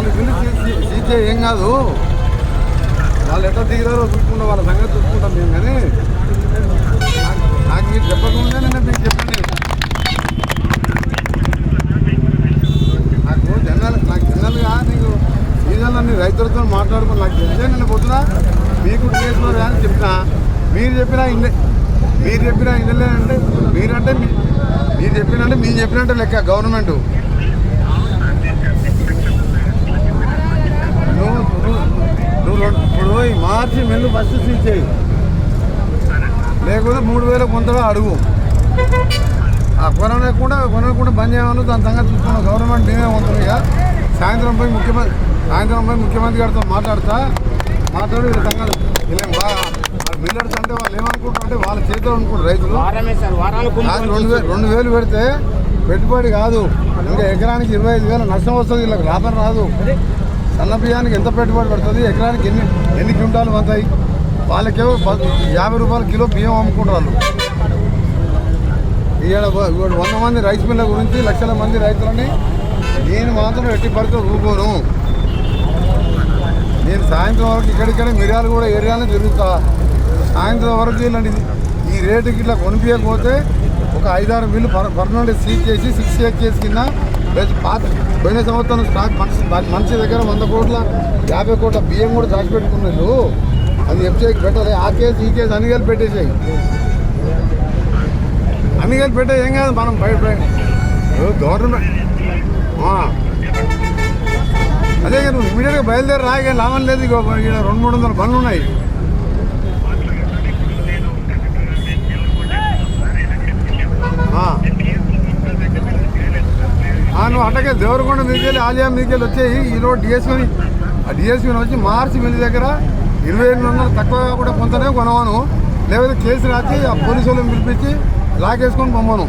వాళ్ళు పిలిచి సీజే ఏం కాదు. వాళ్ళు ఎట్లా దిగిరారో చూసుకుంటాం వాళ్ళ సంగతి చూసుకుంటాం మేము కానీ. నాకు- మీరు చెప్పకుండా నేను మీకు చెప్పండి. నాకు జనరల్ నాకు జనరల్గా నీకు సీజన్లన్నీ రైతులతో మాట్లాడుకుని నాకు తెలిసే నేను పొద్దున మీకు కేసులో అని చెప్పినా. మీరు చెప్పినా ఇండే మీరు చెప్పినా ఇండలే అంటే మీరంటే మీరు చెప్పినంటే మీరు చెప్పినట్టే లెక్క గవర్నమెంట్ నువ్వు నువ్వు నువ్వు రెండు- ఇప్పుడు ఈ మార్చి మెల్లు ఫస్ట్ సీజ్ చేయి. లేకపోతే మూడు వేల కొంతలో అడుగు. ఆ కొనకుండా కొనకుండా బంద్ చేయమని దాని సంగతి చూసుకున్న గవర్నమెంట్ నేనే ఉంటుంది ఇక. సాయంత్రం పోయి ముఖ్యమంత్రి సాయంత్రం పోయి ముఖ్యమంత్రి గారితో మాట్లాడతా. మాట్లాడి వీళ్ళ సంగతి. వీళ్ళేం బాగా మిల్లర్స్ అంటే వాళ్ళు ఏమనుకుంటారు అంటే వాళ్ళ చేతిలో అనుకుంటారు రైతులు. రెండు వేలు రెండు వేలు పెడితే పెట్టుబడి కాదు. ఇంకా ఎకరానికి ఇరవై ఐదు వేల నష్టం వస్తుంది వీళ్ళకి లాభం రాదు. సన్న బియ్యానికి ఎంత పెట్టుబడి పడుతుంది? ఎకరానికి ఎన్ని ఎన్ని క్వింటాలు పడతాయి వాళ్ళకేమో యాభై రూపాయల కిలో బియ్యం అమ్ముకుంటారు వాళ్ళు. ఈడ వంద మంది రైస్ మిల్ల గురించి లక్షల మంది రైతులని నేను మాత్రం ఎట్టి పరిస్థితులు ఊరుకోను. నేను సాయంత్రం వరకు ఇక్కడిక్కడే మిరియాలు కూడా ఏరియాలో తిరుగుతా. సాయంత్రం వరకు ఇలాంటి ఈ రేటుకి ఇట్లా కొనిపించకపోతే ఒక ఐదారు బిల్లు పర్ పర్మనెంట్ సీజ్ చేసి సిక్స్ ఇయర్ చేసి కింద పాత పోయిన సంవత్సరం స్టాక్ మనిషి మనిషి దగ్గర వంద కోట్ల యాభై కోట్ల బియ్యం కూడా దాచిపెట్టుకున్నారు అది ఎఫ్సీఐకి పెట్టాలి. ఆ కేసు ఈ కేసు అన్ని కలిపి పెట్టేసాయి. అన్ని పెట్టే ఏం కాదు మనం బయట గవర్నమెంట్. ఆ. అదే కదా నువ్వు ఇమీడియట్గా బయలుదేరి రాగా లాభం లేదు రెండు మూడు వందల బండ్లు ఉన్నాయి ఆ. ఆ, నువ్వు అట్టకే దేవరకొండ మీదకెళ్ళి ఆలయం మీదకెళ్ళి వచ్చేయి. ఈరోజు డిఎస్పీని ఆ డిఎస్పీని వచ్చి మార్చి మిల్లి దగ్గర ఇరవై ఎనిమిది వందలు తక్కువ కూడా కొంతనే కొనవాను. లేకపోతే కేసు రాసి ఆ పోలీసు వాళ్ళని పిలిపించి లాకేసుకొని పొమ్మను